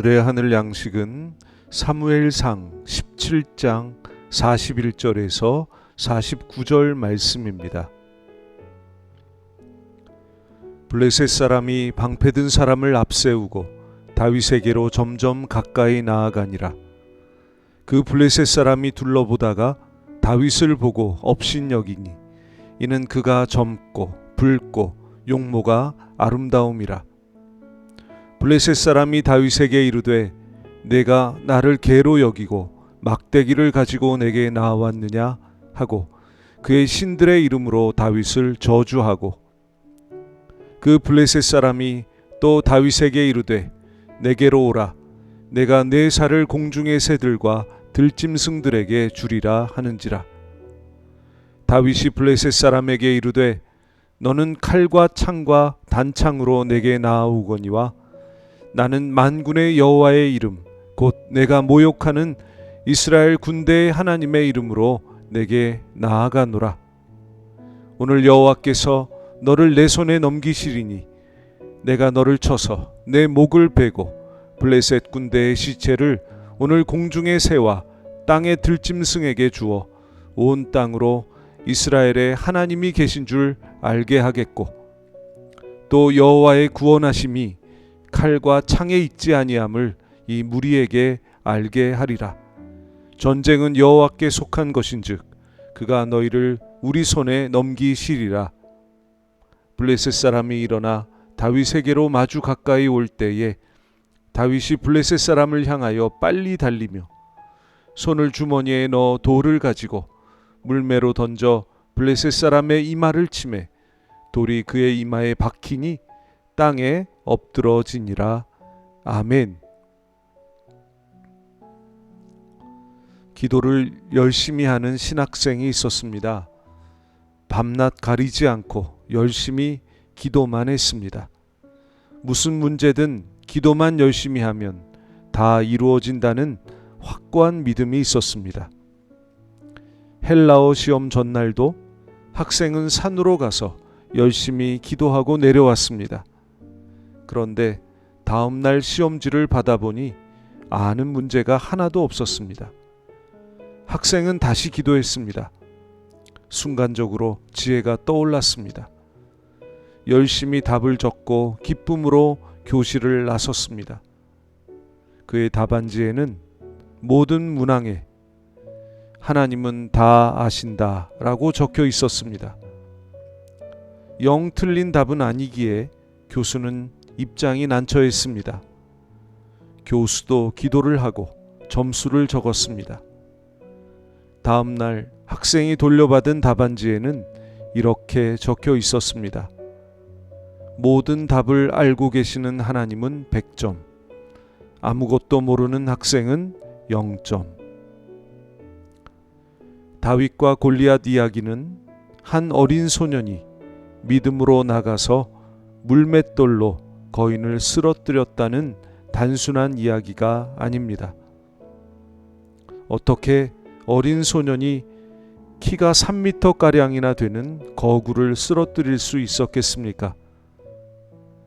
오늘의 하늘 양식은 사무엘상 17장 41절에서 49절 말씀입니다. 블레셋 사람이 방패든 사람을 앞세우고 다윗에게로 점점 가까이 나아가니라. 그 블레셋 사람이 둘러보다가 다윗을 보고 업신여기니 이는 그가 젊고 붉고 용모가 아름다움이라. 블레셋 사람이 다윗에게 이르되 내가 나를 개로 여기고 막대기를 가지고 내게 나왔느냐? 하고 그의 신들의 이름으로 다윗을 저주하고 그 블레셋 사람이 또 다윗에게 이르되 내게로 오라. 내가 내 살을 공중의 새들과 들짐승들에게 주리라 하는지라. 다윗이 블레셋 사람에게 이르되 너는 칼과 창과 단창으로 내게 나아오거니와 나는 만군의 여호와의 이름 곧 내가 모욕하는 이스라엘 군대의 하나님의 이름으로 내게 나아가노라. 오늘 여호와께서 너를 내 손에 넘기시리니 내가 너를 쳐서 내 목을 베고 블레셋 군대의 시체를 오늘 공중의 새와 땅의 들짐승에게 주어 온 땅으로 이스라엘의 하나님이 계신 줄 알게 하겠고 또 여호와의 구원하심이 칼과 창에 있지 아니함을 이 무리에게 알게 하리라. 전쟁은 여호와께 속한 것인즉 그가 너희를 우리 손에 넘기시리라. 블레셋 사람이 일어나 다윗에게로 마주 가까이 올 때에 다윗이 블레셋 사람을 향하여 빨리 달리며 손을 주머니에 넣어 돌을 가지고 물매로 던져 블레셋 사람의 이마를 치매 돌이 그의 이마에 박히니 땅에 엎드러지니라. 아멘. 기도를 열심히 하는 신학생이 있었습니다. 밤낮 가리지 않고 열심히 기도만 했습니다. 무슨 문제든 기도만 열심히 하면 다 이루어진다는 확고한 믿음이 있었습니다. 헬라어 시험 전날도 학생은 산으로 가서 열심히 기도하고 내려왔습니다. 그런데 다음 날 시험지를 받아보니 아는 문제가 하나도 없었습니다. 학생은 다시 기도했습니다. 순간적으로 지혜가 떠올랐습니다. 열심히 답을 적고 기쁨으로 교실을 나섰습니다. 그의 답안지에는 모든 문항에 하나님은 다 아신다 라고 적혀 있었습니다. 영 틀린 답은 아니기에 교수는 입장이 난처했습니다. 교수도 기도를 하고 점수를 적었습니다. 다음 날 학생이 돌려받은 답안지에는 이렇게 적혀 있었습니다. 모든 답을 알고 계시는 하나님은 100점, 아무것도 모르는 학생은 0점. 다윗과 골리앗 이야기는 한 어린 소년이 믿음으로 나가서 물맷돌로 거인을 쓰러뜨렸다는 단순한 이야기가 아닙니다. 어떻게 어린 소년이 키가 3미터 가량이나 되는 거구를 쓰러뜨릴 수 있었겠습니까?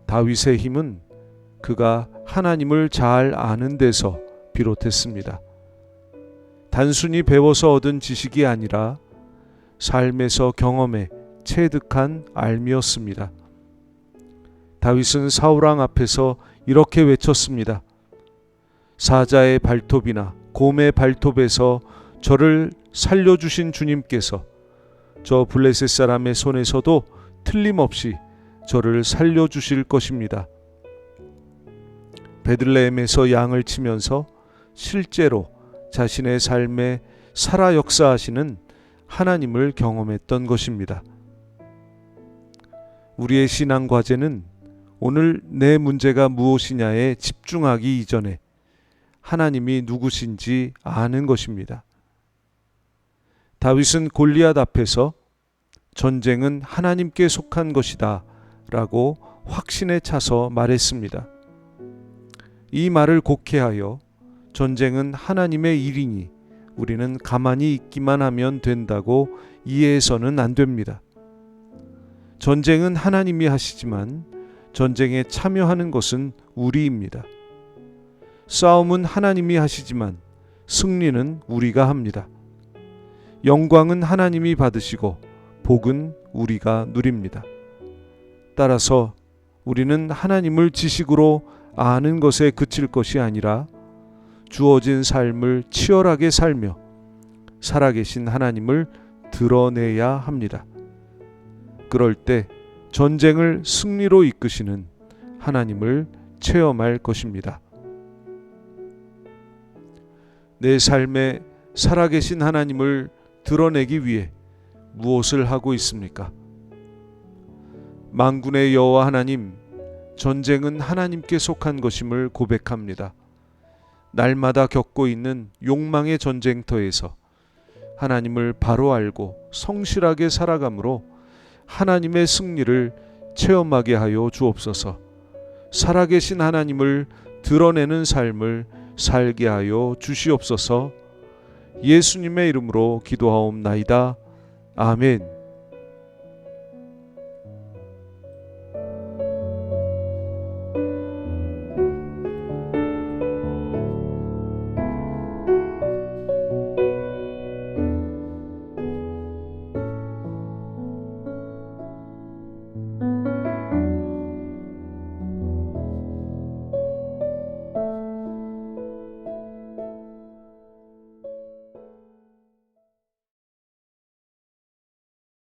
다윗의 힘은 그가 하나님을 잘 아는 데서 비롯했습니다. 단순히 배워서 얻은 지식이 아니라 삶에서 경험해 체득한 알미였습니다. 다윗은 사울왕 앞에서 이렇게 외쳤습니다. 사자의 발톱이나 곰의 발톱에서 저를 살려주신 주님께서 저 블레셋 사람의 손에서도 틀림없이 저를 살려주실 것입니다. 베들레헴에서 양을 치면서 실제로 자신의 삶에 살아 역사하시는 하나님을 경험했던 것입니다. 우리의 신앙 과제는 오늘 내 문제가 무엇이냐에 집중하기 이전에 하나님이 누구신지 아는 것입니다. 다윗은 골리앗 앞에서 전쟁은 하나님께 속한 것이다 라고 확신에 차서 말했습니다. 이 말을 곡해하여 전쟁은 하나님의 일이니 우리는 가만히 있기만 하면 된다고 이해해서는 안 됩니다. 전쟁은 하나님이 하시지만 전쟁에 참여하는 것은 우리입니다. 싸움은 하나님이 하시지만 승리는 우리가 합니다. 영광은 하나님이 받으시고 복은 우리가 누립니다. 따라서 우리는 하나님을 지식으로 아는 것에 그칠 것이 아니라 주어진 삶을 치열하게 살며 살아계신 하나님을 드러내야 합니다. 그럴 때 전쟁을 승리로 이끄시는 하나님을 체험할 것입니다. 내 삶에 살아계신 하나님을 드러내기 위해 무엇을 하고 있습니까? 만군의 여호와 하나님, 전쟁은 하나님께 속한 것임을 고백합니다. 날마다 겪고 있는 욕망의 전쟁터에서 하나님을 바로 알고 성실하게 살아감으로 하나님의 승리를 체험하게 하여 주옵소서. 살아계신 하나님을 드러내는 삶을 살게 하여 주시옵소서. 예수님의 이름으로 기도하옵나이다. 아멘.